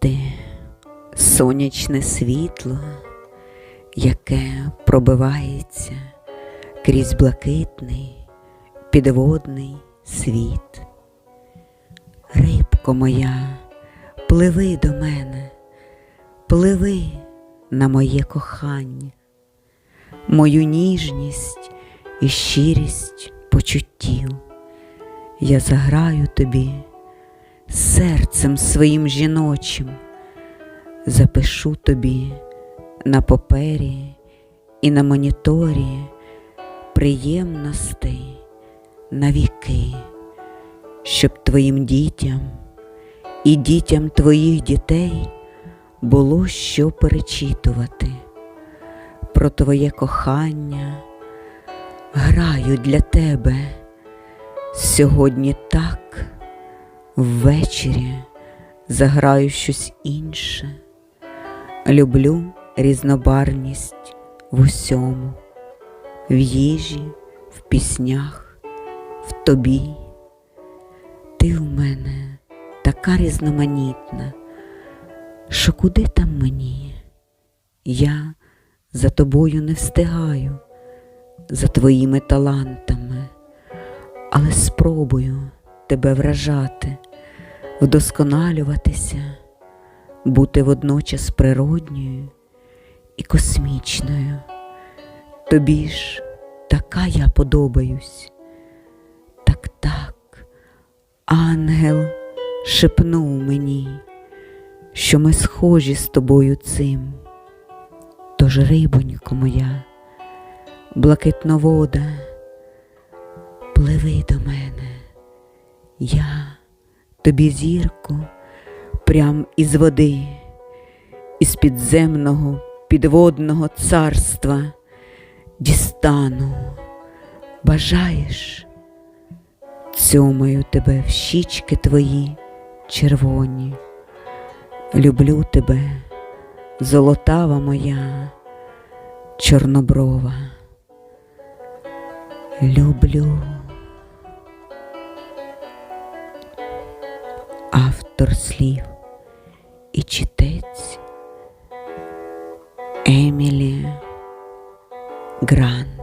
ти, сонячне світло, яке пробивається крізь блакитний підводний світ. Рибко моя, пливи до мене, пливи на моє кохання, мою ніжність і щирість почуттів. Я заграю тобі серцем своїм жіночим, запишу тобі на папері і на моніторі приємностей на віки, щоб твоїм дітям і дітям твоїх дітей було що перечитувати про твоє кохання. Граю для тебе сьогодні так, ввечері заграю щось інше. Люблю різнобарність в усьому, в їжі, в піснях, в тобі. Ти в мене така різноманітна, що куди там мені? Я за тобою не встигаю, за твоїми талантами, але спробую тебе вражати, вдосконалюватися, бути водночас природньою і космічною. Тобі ж така я подобаюсь. Так так, ангел шепнув мені, що ми схожі з тобою цим. Тож, рибонько моя, блакитновода, пливи до мене, я тобі зірку прям із води, із підземного підводного царства дістану. Бажаєш, цьомаю тебе в щічки твої червоні, люблю тебе, золотава моя, чорноброва. Люблю. Автор слів і читець Емілі Грант.